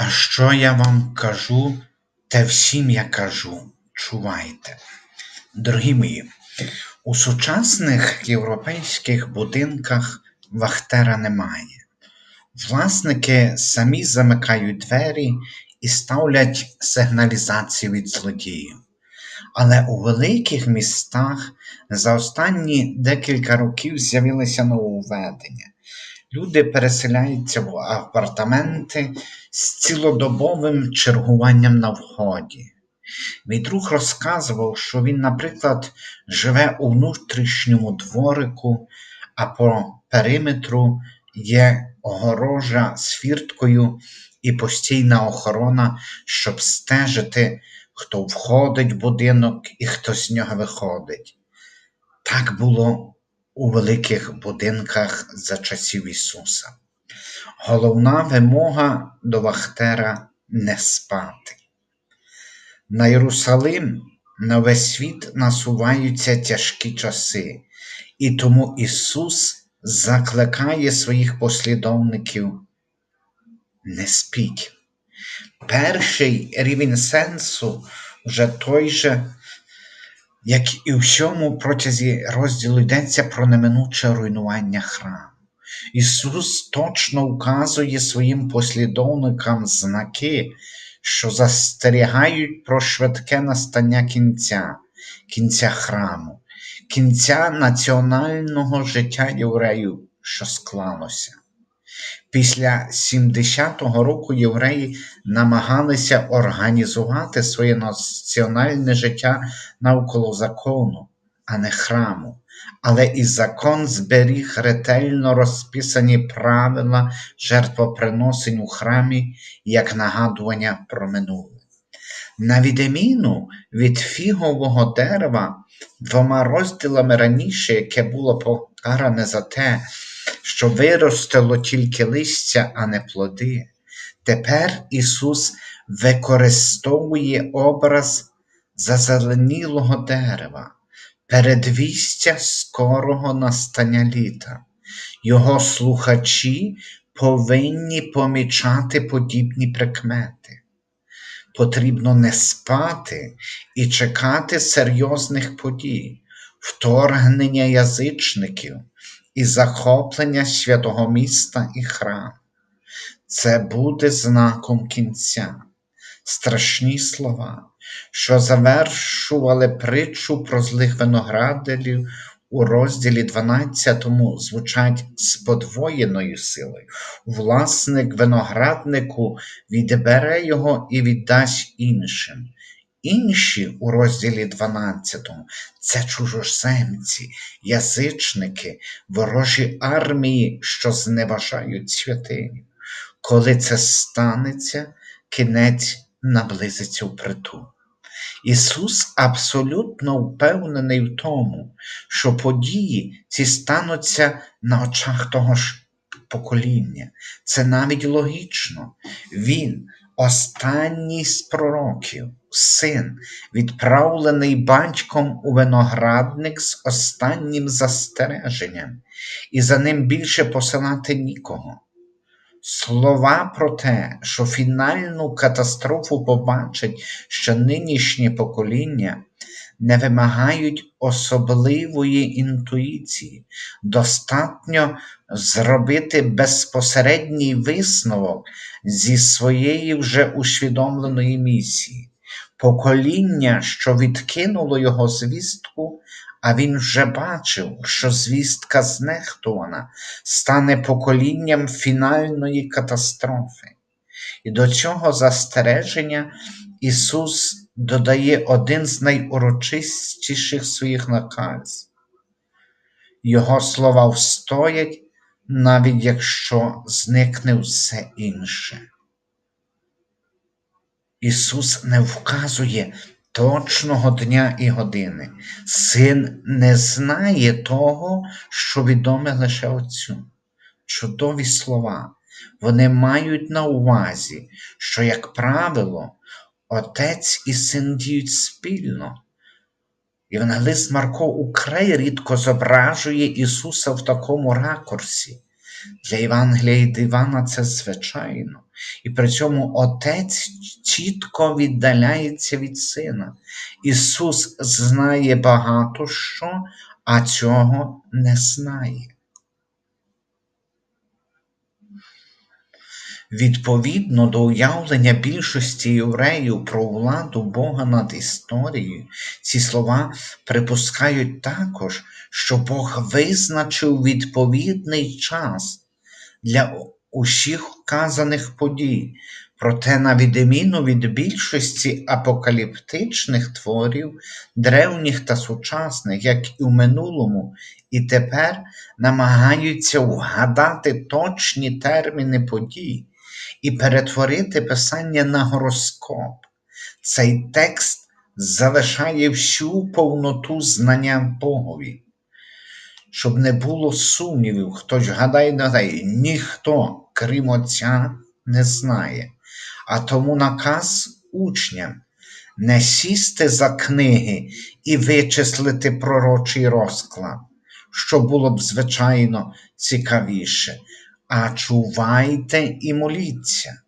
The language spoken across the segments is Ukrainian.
А що я вам кажу, те всім я кажу, чувайте. Дорогі мої, у сучасних європейських будинках вахтера немає. Власники самі замикають двері і ставлять сигналізацію від злодіїв. Але у великих містах за останні декілька років з'явилися нововведення. Люди переселяються в апартаменти з цілодобовим чергуванням на вході. Мій друг розказував, що він, наприклад, живе у внутрішньому дворику, а по периметру є огорожа з фірткою і постійна охорона, щоб стежити, хто входить в будинок і хто з нього виходить. Так було у великих будинках за часів Ісуса. Головна вимога до Вахтера не спати. На Єрусалим на весь світ насуваються тяжкі часи, і тому Ісус закликає своїх послідовників не спіть. Перший рівень сенсу вже той же, як і у всьому протязі розділу йдеться про неминуче руйнування храму. Ісус точно указує своїм послідовникам знаки, що застерігають про швидке настання кінця, кінця храму, кінця національного життя євреїв, що склалося. Після 70-го року євреї намагалися організувати своє національне життя навколо закону, а не храму. Але і закон зберіг ретельно розписані правила жертвоприносень у храмі як нагадування про минуле. На відміну від фігового дерева, двома розділами раніше, яке було покаране за те, що виростило тільки листя, а не плоди. Тепер Ісус використовує образ зазеленілого дерева, передвістя скорого настання літа. Його слухачі повинні помічати подібні прикмети. Потрібно не спати і чекати серйозних подій, вторгнення язичників, і захоплення святого міста і храм. Це буде знаком кінця, страшні слова, що завершували притчу про злих виноградарів у розділі 12 звучать з подвоєною силою. Власник винограднику відбере його і віддасть іншим. Інші у розділі 12 це чужоземці, язичники, ворожі армії, що зневажають святиню. Коли це станеться, кінець наблизиться впритул. Ісус абсолютно впевнений в тому, що події ці стануться на очах того ж покоління. Це навіть логічно. Він останній з пророків син, відправлений батьком у виноградник з останнім застереженням, і за ним більше посилати нікого. Слова про те, що фінальну катастрофу побачить ще нинішнє покоління, не вимагають особливої інтуїції, достатньо зробити безпосередній висновок зі своєї вже усвідомленої місії покоління, що відкинуло його звістку, а він вже бачив, що звістка знехтувана, стане поколінням фінальної катастрофи. І до цього застереження Ісус додає один з найурочистіших своїх наказів. Його слова встоять, навіть якщо зникне все інше. Ісус не вказує точного дня і години. Син не знає того, що відоме лише Отцю. Чудові слова. Вони мають на увазі, що, як правило, Отець і син діють спільно. Євангелист Марко украй рідко зображує Ісуса в такому ракурсі. Для Євангелія Дивана це звичайно. І при цьому Отець чітко віддаляється від Сина. Ісус знає багато що, а цього не знає. Відповідно до уявлення більшості євреїв про владу Бога над історією, ці слова припускають також, що Бог визначив відповідний час для усіх вказаних подій, проте, на відміну від більшості апокаліптичних творів, древніх та сучасних, як і в минулому, і тепер намагаються вгадати точні терміни подій і перетворити писання на гороскоп. Цей текст залишає всю повноту знання Богові. Щоб не було сумнівів, хтось гадає, гадає, ніхто, крім Отця, не знає. А тому наказ учням не сісти за книги і вичислити пророчий розклад, що було б, звичайно, цікавіше, а чувайте і моліться.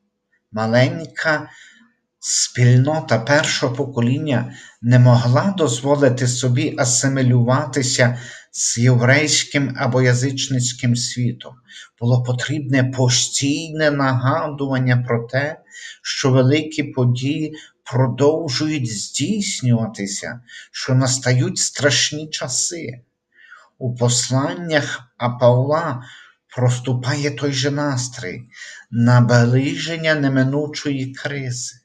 Маленька спільнота першого покоління не могла дозволити собі асимілюватися з єврейським або язичницьким світом. Було потрібне постійне нагадування про те, що великі події продовжують здійснюватися, що настають страшні часи. У посланнях Павла проступає той же настрій наближення неминучої кризи.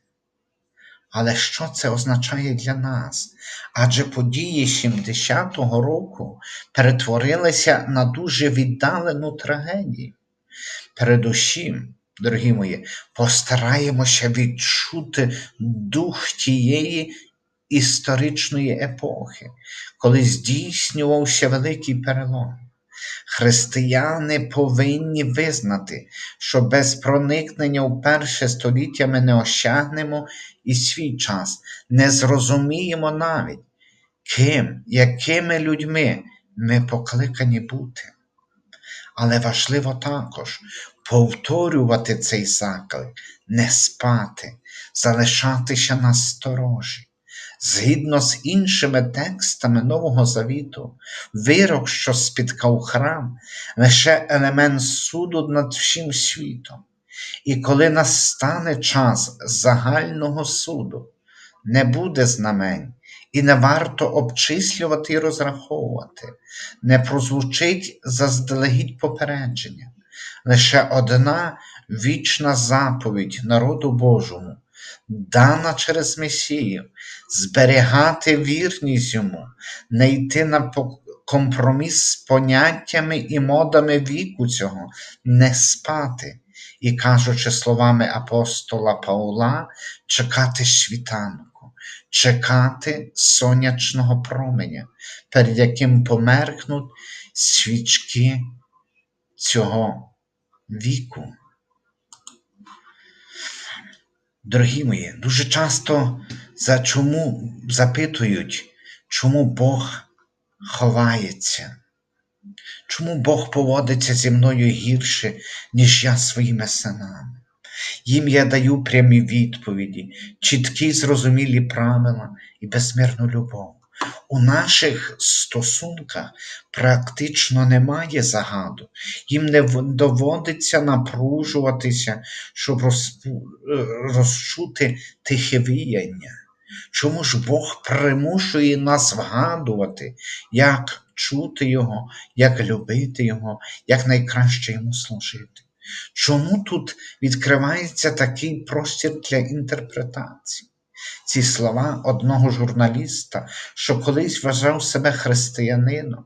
Але що це означає для нас? Адже події 70-го року перетворилися на дуже віддалену трагедію. Передусім, дорогі мої, постараємося відчути дух тієї історичної епохи, коли здійснювався великий перелом. Християни повинні визнати, що без проникнення у перше століття ми не осягнемо і свій час, не зрозуміємо навіть, ким, якими людьми ми покликані бути. Але важливо також повторювати цей заклик, не спати, залишатися на сторожі. Згідно з іншими текстами Нового Завіту, вирок, що спіткав храм, лише елемент суду над всім світом. І коли настане час загального суду, не буде знамень, і не варто обчислювати і розраховувати, не прозвучить заздалегідь попередження, лише одна вічна заповідь народу Божому дана через Месію, зберігати вірність йому, не йти на компроміс з поняттями і модами віку цього, не спати. І, кажучи словами апостола Павла, чекати світанку, чекати сонячного променя, перед яким померкнуть свічки цього віку. Дорогі мої, дуже часто за чому запитують, чому Бог ховається, чому Бог поводиться зі мною гірше, ніж я своїми синами. Їм я даю прямі відповіді, чіткі зрозумілі правила і безмірну любов. У наших стосунках практично немає загаду, їм не доводиться напружуватися, щоб розчути тихе віяння. Чому ж Бог примушує нас вгадувати, як чути Його, як любити Його, як найкраще йому служити? Чому тут відкривається такий простір для інтерпретації? Ці слова одного журналіста, що колись вважав себе християнином,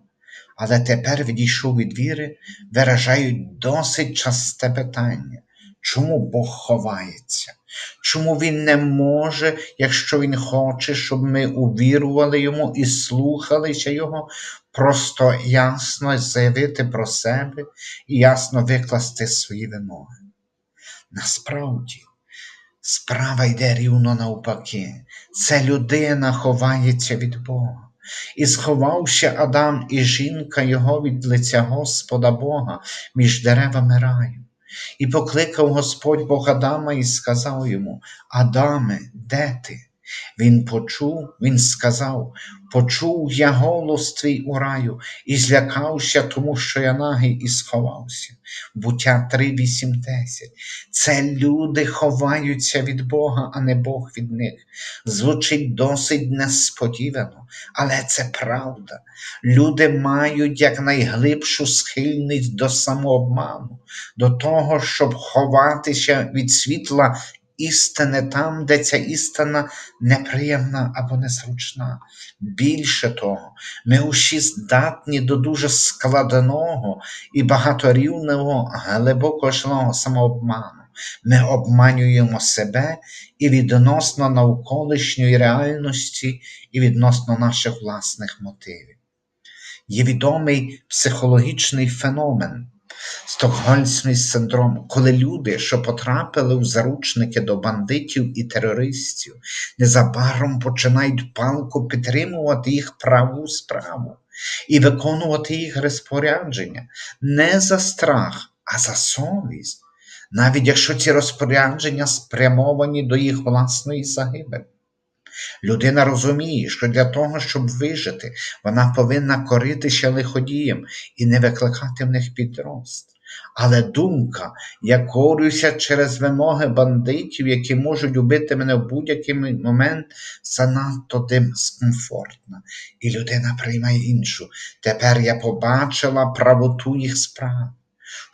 але тепер відійшов від віри, виражають досить часте питання. Чому Бог ховається? Чому Він не може, якщо Він хоче, щоб ми увірували Йому і слухалися Його, просто ясно заявити про себе і ясно викласти свої вимоги? Насправді, Справа йде рівно навпаки. Це людина ховається від Бога. І сховавши Адам і жінка його від лиця Господа Бога між деревами раю. І покликав Господь Бог Адама і сказав йому: Адаме, де ти? Він почув, він сказав: Почув я голос твій у раю, і злякався, тому що я нагий і сховався. Буття 3, 8, 10. Це люди ховаються від Бога, а не Бог від них. Звучить досить несподівано, але це правда. Люди мають якнайглибшу схильність до самообману, до того, щоб ховатися від світла істини там, де ця істина неприємна або незручна. Більше того, ми усі здатні до дуже складного і багаторівного глибокого самообману. Ми обманюємо себе і відносно навколишньої реальності, і відносно наших власних мотивів. Є відомий психологічний феномен. Стокгольмський синдром, коли люди, що потрапили в заручники до бандитів і терористів, незабаром починають палко підтримувати їх праву справу і виконувати їх розпорядження не за страх, а за совість, навіть якщо ці розпорядження спрямовані до їх власної загибелі. Людина розуміє, що для того, щоб вижити, вона повинна коритися лиходієм і не викликати в них підрост. Але думка, я корюся через вимоги бандитів, які можуть убити мене в будь-який момент, занадто дискомфортна. І людина приймає іншу. Тепер я побачила правоту їх справ.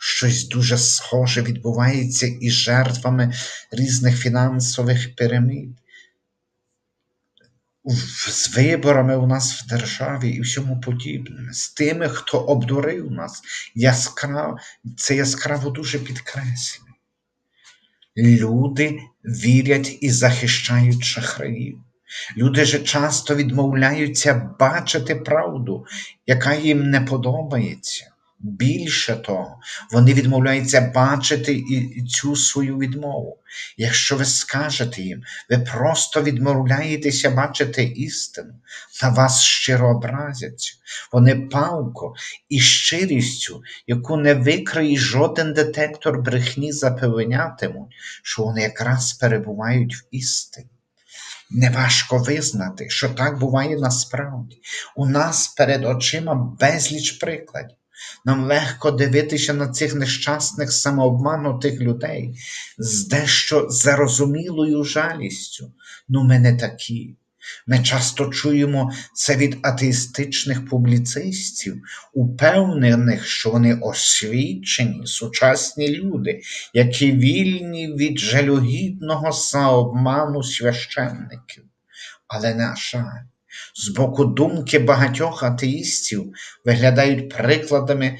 Щось дуже схоже відбувається із жертвами різних фінансових пірамід з виборами у нас в державі і всьому подібне, з тими, хто обдурив нас, яскрав, це яскраво дуже підкреслює. Люди вірять і захищають шахраїв. Люди же часто відмовляються бачити правду, яка їм не подобається. Більше того, вони відмовляються бачити і цю свою відмову. Якщо ви скажете їм, ви просто відмовляєтеся бачити істину, на вас щиро образяться. Вони палко і щирістю, яку не викриє жоден детектор брехні, запевнятимуть, що вони якраз перебувають в істині. Неважко визнати, що так буває насправді. У нас перед очима безліч прикладів. Нам легко дивитися на цих нещасних самообманутих людей з дещо зарозумілою жалістю. Ну, ми не такі. Ми часто чуємо це від атеїстичних публіцистів, упевнених, що вони освічені, сучасні люди, які вільні від жалюгідного самообману священників. Але, на жаль, з боку думки багатьох атеїстів виглядають прикладами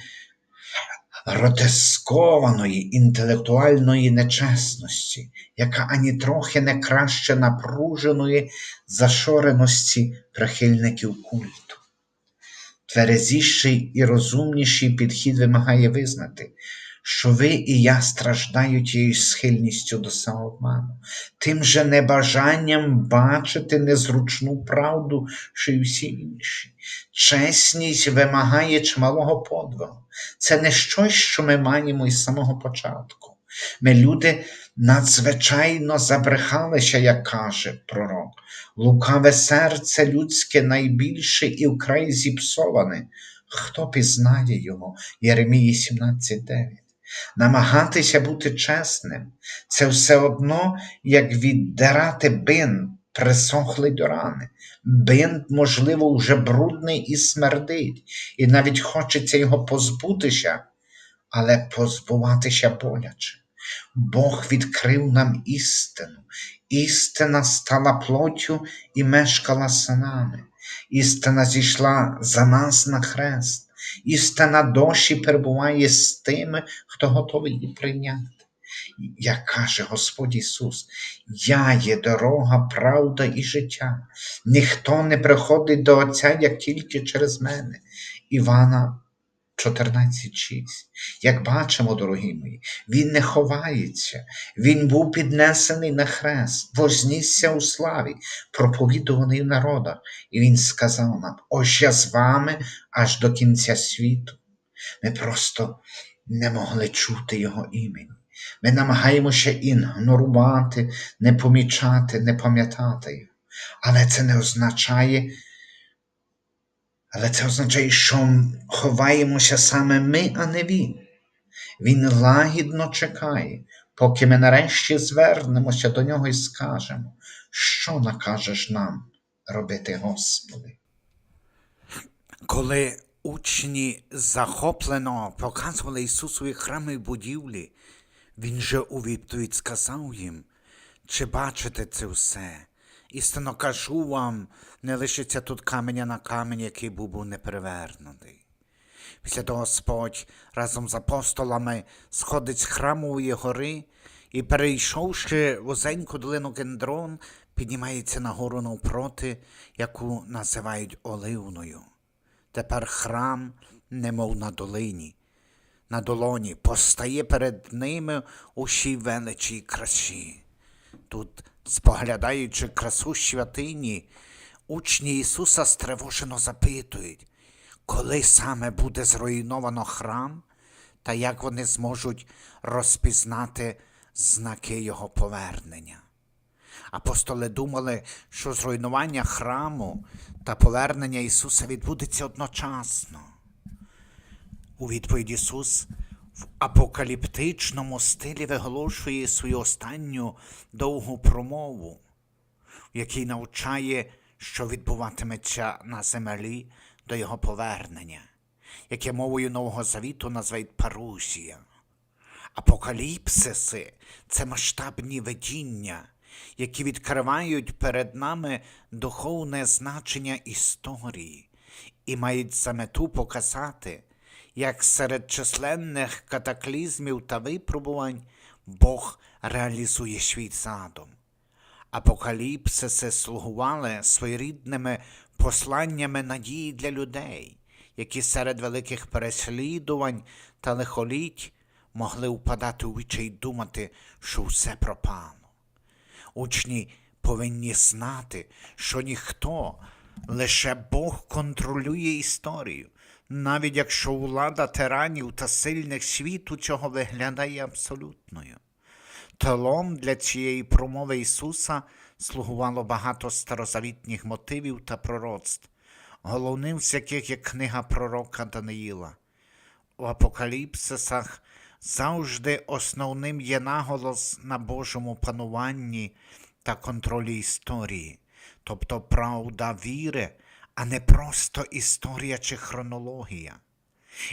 гротескованої інтелектуальної нечесності, яка ані трохи не краще напруженої зашореності прихильників культу. Тверезіший і розумніший підхід вимагає визнати, що ви і я страждають її схильністю до самообману, тим же небажанням бачити незручну правду, що й всі інші. Чесність вимагає чималого подвигу. Це не щось, що ми маємо із самого початку. Ми, люди, надзвичайно забрехалися, як каже пророк. Лукаве серце людське найбільше і вкрай зіпсоване. Хто пізнає його? Єремії 17.9 намагатися бути чесним. Це все одно, як віддирати бинт, присохлий до рани. Бинт, можливо, вже брудний і смердить, і навіть хочеться його позбутися, але позбуватися боляче. Бог відкрив нам істину. Істина стала плоттю і мешкала з нами. Істина зійшла за нас на хрест. Істина дощі перебуває з тими, хто готовий її прийняти. Як каже Господь Ісус, я є дорога, правда і життя. Ніхто не приходить до Отця, як тільки через мене. Івана 14.6. Як бачимо, дорогі мої, він не ховається, він був піднесений на хрест, вознісся у славі, проповідуваний в народах, і він сказав нам: ось я з вами аж до кінця світу. Ми просто не могли чути його імені. Ми намагаємося ігнорувати, не помічати, не пам'ятати його. Але це не означає, але це означає, що ховаємося саме ми, а не він. Він лагідно чекає, поки ми нарешті звернемося до нього і скажемо, що накажеш нам робити, Господи. Коли учні захоплено показували Ісусові храми й будівлі, Він же у відповідь сказав їм, чи бачите це все? Істинно кажу вам, не лишиться тут каменя на камінь, який був був не перевернутий. Після того Господь разом з апостолами сходить з храмової гори і, перейшовши вузеньку долину Гендрон, піднімається на гору навпроти, яку називають Оливною. Тепер храм, немов на долині, на долоні, постає перед ними у всій величі й красі. Тут, споглядаючи красу святині, учні Ісуса стривожено запитують, коли саме буде зруйновано храм, та як вони зможуть розпізнати знаки Його повернення. Апостоли думали, що зруйнування храму та повернення Ісуса відбудеться одночасно. У відповідь Ісус в апокаліптичному стилі виголошує свою останню довгу промову, в якій навчає, що відбуватиметься на землі до Його повернення, яке мовою Нового Завіту називають парусія. Апокаліпсиси це масштабні видіння, які відкривають перед нами духовне значення історії і мають за мету показати, як серед численних катаклізмів та випробувань Бог реалізує свій задум. Апокаліпсиси слугували своєрідними посланнями надії для людей, які серед великих переслідувань та лихоліть могли впадати у вічай й думати, що все пропало. Учні повинні знати, що ніхто, лише Бог контролює історію, навіть якщо влада тиранів та сильних світу цього виглядає абсолютною. Телом для цієї промови Ісуса слугувало багато старозавітніх мотивів та пророцтв, головним з яких є книга пророка Даниїла. У апокаліпсисах завжди основним є наголос на Божому пануванні та контролі історії, тобто правда віри, а не просто історія чи хронологія.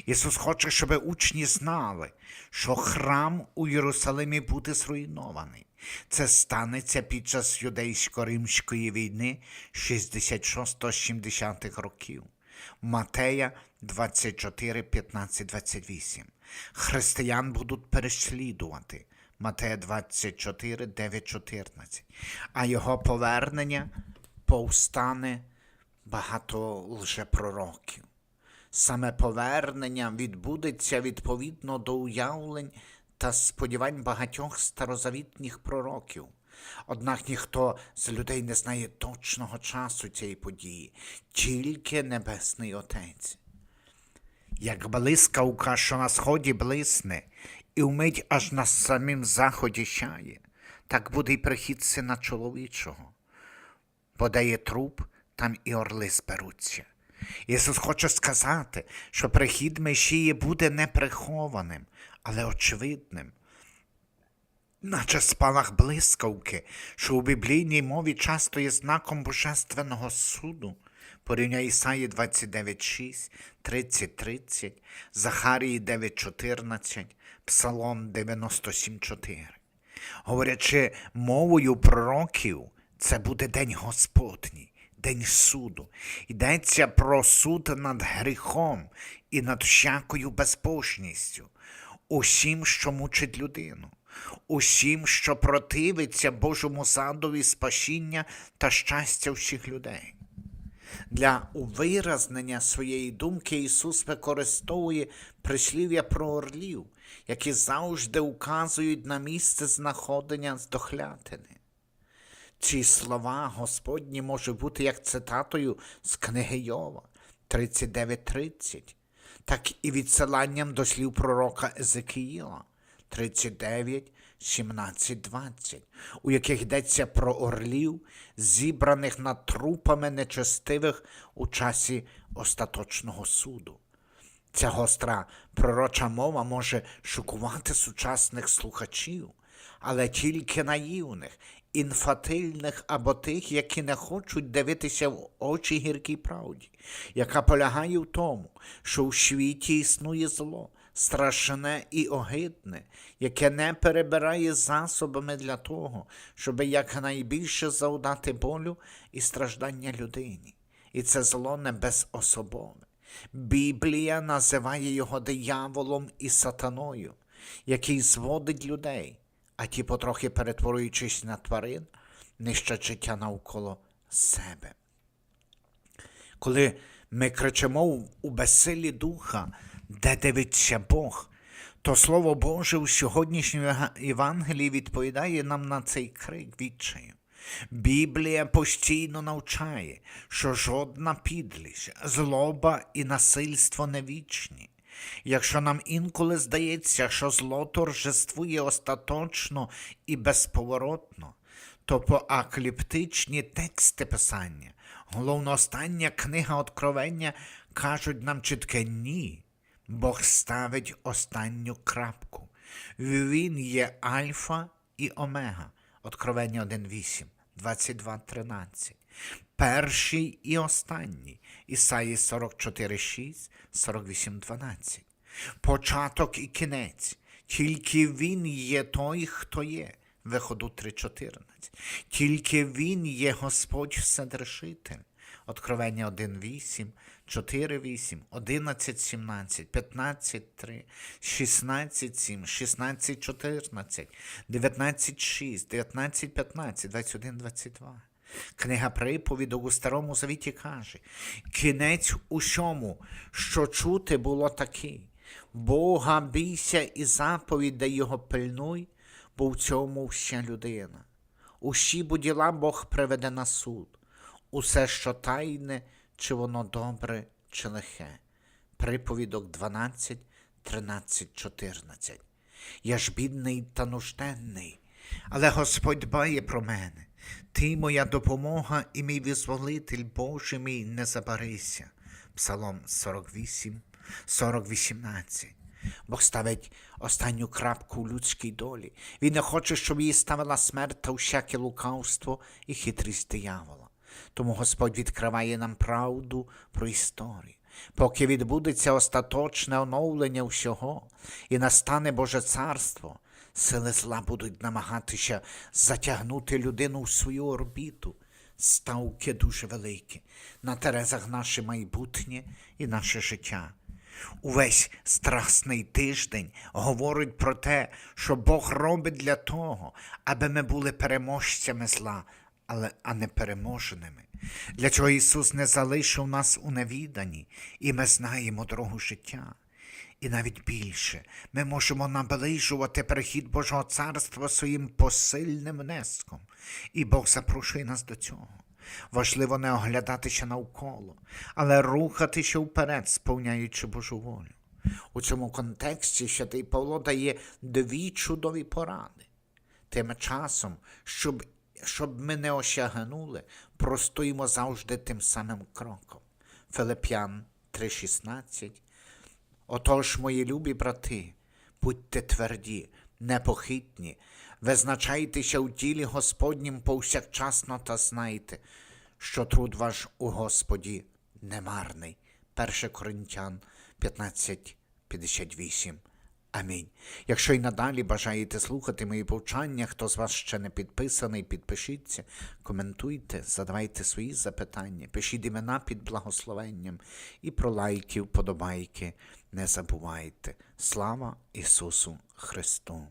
Ісус хоче, щоб учні знали, що храм у Єрусалимі буде зруйнований. Це станеться під час юдейсько-римської війни 66-70 років. Матея 24, 15, 28. Християн будуть переслідувати. Матея 24, 9, 14. А його повернення повстане багато лжепророків. Саме повернення відбудеться відповідно до уявлень та сподівань багатьох старозавітніх пророків. Однак ніхто з людей не знає точного часу цієї події, тільки Небесний Отець. Як блискавка, що на сході блисне, і вмить аж на самім заході сяє, так буде й прихід сина чоловічого. Де труп, там і орли зберуться. Ісус хоче сказати, що прихід Месії буде не прихованим, але очевидним. Наче спалах блискавки, що у біблійній мові часто є знаком божественного суду, порівняй Ісаї 29.6, 30.30, Захарії 9.14, Псалом 97.4. Говорячи мовою пророків, це буде день Господній, день суду. Йдеться про суд над гріхом і над всякою безбожністю, усім, що мучить людину, усім, що противиться Божому задові спасіння та щастя всіх людей. Для виразнення своєї думки Ісус використовує прислів'я про орлів, які завжди указують на місце знаходження здохлятини. Ці слова Господні можуть бути як цитатою з книги Йова? 39.30, так і відсиланням до слів пророка Езекіїла. 39, 17, 20, у яких йдеться про орлів, зібраних над трупами нечестивих у часі остаточного суду. Ця гостра пророча мова може шокувати сучасних слухачів, але тільки наївних, інфатильних або тих, які не хочуть дивитися в очі гіркій правді, яка полягає в тому, що у світі існує зло, страшне і огидне, яке не перебирає засобами для того, щоб якнайбільше завдати болю і страждання людині. І це зло не безособове. Біблія називає його дияволом і сатаною, який зводить людей, а ті, потрохи перетворюючись на тварин, нищать життя навколо себе. Коли ми кричимо у- безсилі духа, де дивиться Бог, то Слово Боже у сьогоднішньому Євангелії відповідає нам на цей крик відчаю. Біблія постійно навчає, що жодна підлість, злоба і насильство не вічні. Якщо нам інколи здається, що зло торжествує остаточно і безповоротно, то поакліптичні тексти Писання, головно остання книга Откровення кажуть нам чітке ні. Бог ставить останню крапку. Він є Альфа і Омега. Откровення 1.8, 22.13. Перший і останній. Ісаї 44.6, 48.12. Початок і кінець. Тільки Він є той, хто є. Виходу 3.14. Тільки Він є Господь Вседрешитель. Откровення 1.8, 4.8, 11.17, 15.3, 16.7, 16.14, 19.6, 19.15, 21.22. Книга приповідок у Старому Завіті каже, кінець усьому, що чути було такий. Бога бійся і заповідей його пильнуй, бо в цьому вся людина. Усі бо діла Бог приведе на суд. Усе, що тайне, чи воно добре, чи лихе. Приповідок 12, 13, 14. Я ж бідний та нужденний, але Господь дбає про мене. Ти моя допомога і мій визволитель Боже мій, не забарися. Псалом 48, 40, 18. Бог ставить останню крапку у людській долі. Він не хоче, щоб її ставила смерть та всяке лукавство і хитрість диявола. Тому Господь відкриває нам правду про історію. Поки відбудеться остаточне оновлення всього і настане Боже царство, сили зла будуть намагатися затягнути людину в свою орбіту. Ставки дуже великі. На терезах наше майбутнє і наше життя. Увесь страсний тиждень говорить про те, що Бог робить для того, аби ми були переможцями зла, але а не переможеними. Для чого Ісус не залишив нас у невіданні, і ми знаємо дорогу життя. І навіть більше ми можемо наближувати перехід Божого царства своїм посильним внеском, і Бог запрошує нас до цього. Важливо не оглядатися навколо, але рухатися вперед, сповняючи Божу волю. У цьому контексті святий Павло дає дві чудові поради. Тим часом, щоб, щоб ми не осягнули, простоїмо завжди тим самим кроком. Филип'ян 3,16 Отож, мої любі брати, будьте тверді, непохитні, визначайтеся у тілі Господнім повсякчасно та знайте, що труд ваш у Господі немарний. 1 Коринтян 15.58. Амінь. Якщо й надалі бажаєте слухати мої повчання, хто з вас ще не підписаний, підпишіться, коментуйте, задавайте свої запитання, пишіть імена під благословенням і про лайки, вподобайки не забувайте. Слава Ісусу Христу!